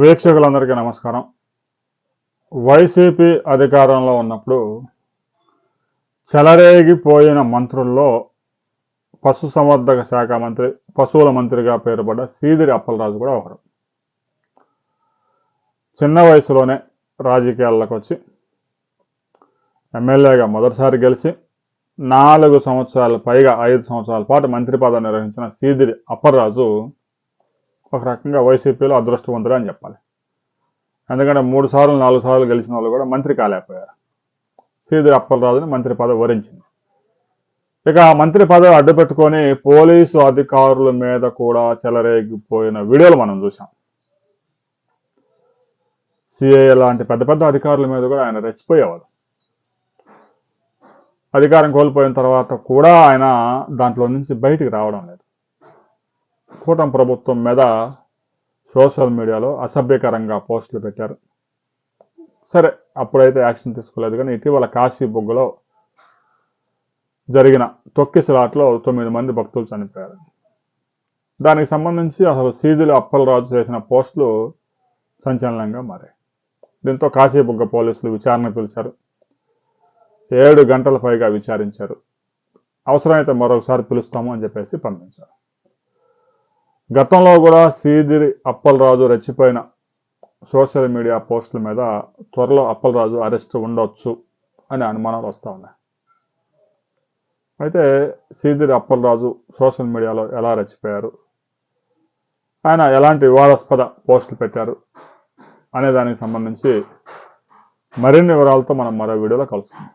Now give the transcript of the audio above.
వీక్షకులందరికీ నమస్కారం. వైసీపీ అధికారంలో ఉన్నప్పుడు చెలరేగిపోయిన మంత్రుల్లో పశుసంవర్ధక శాఖ మంత్రి పశువుల మంత్రిగా పేరుపడ్డ సీదిరి అప్పలరాజు కూడా ఒకరు. చిన్న వయసులోనే రాజకీయాల్లోకి వచ్చి ఎమ్మెల్యేగా మొదటిసారి గెలిచి నాలుగు సంవత్సరాల పైగా ఐదు సంవత్సరాల పాటు మంత్రి పదవి నిర్వహించిన సీదిరి అప్పలరాజు ఒక రకంగా వైసీపీలో అదృష్టవంతుడు అని చెప్పాలి. ఎందుకంటే మూడు సార్లు నాలుగు సార్లు గెలిచిన వాళ్ళు కూడా మంత్రి కాలేకపోయారు. శ్రీధర్ అప్పలరాజుని మంత్రి పదవి వరించింది. ఇక మంత్రి పదవి అడ్డుపెట్టుకొని పోలీసు అధికారుల మీద కూడా చెలరేగిపోయిన వీడియోలు మనం చూసాం సిఐ లాంటి పెద్ద పెద్ద అధికారుల మీద కూడా ఆయన రెచ్చిపోయేవాడు. అధికారం కోల్పోయిన తర్వాత కూడా ఆయన దాంట్లో నుంచి బయటికి రావడం లేదు. కూటమి ప్రభుత్వం మీద సోషల్ మీడియాలో అసభ్యకరంగా పోస్టులు పెట్టారు. సరే అప్పుడైతే యాక్షన్ తీసుకోలేదు కానీ ఇటీవల కాశీ బొగ్గులో జరిగిన తొక్కిసలాట్లో తొమ్మిది మంది భక్తులు చనిపోయారు. దానికి సంబంధించి అసలు సీదులు అప్పలరాజు చేసిన పోస్టులు సంచలనంగా మారాయి. దీంతో కాశీబుగ్గ పోలీసులు విచారణ పిలిచారు. ఏడు గంటల పైగా విచారించారు. అవసరమైతే మరొకసారి పిలుస్తాము అని చెప్పేసి పంపించారు. గతంలో కూడా సీదిరి అప్పలరాజు రెచ్చిపోయిన సోషల్ మీడియా పోస్టుల మీద త్వరలో అప్పలరాజు అరెస్ట్ ఉండొచ్చు అనే అనుమానాలు వస్తూ ఉన్నాయి. అయితే సీదిరి అప్పలరాజు సోషల్ మీడియాలో ఎలా రెచ్చిపోయారు? ఆయన ఎలాంటి వివాదాస్పద పోస్టులు పెట్టారు? అనే దానికి సంబంధించి మరిన్ని వివరాలతో మనం మరో వీడియోలో కలుసుకుందాం.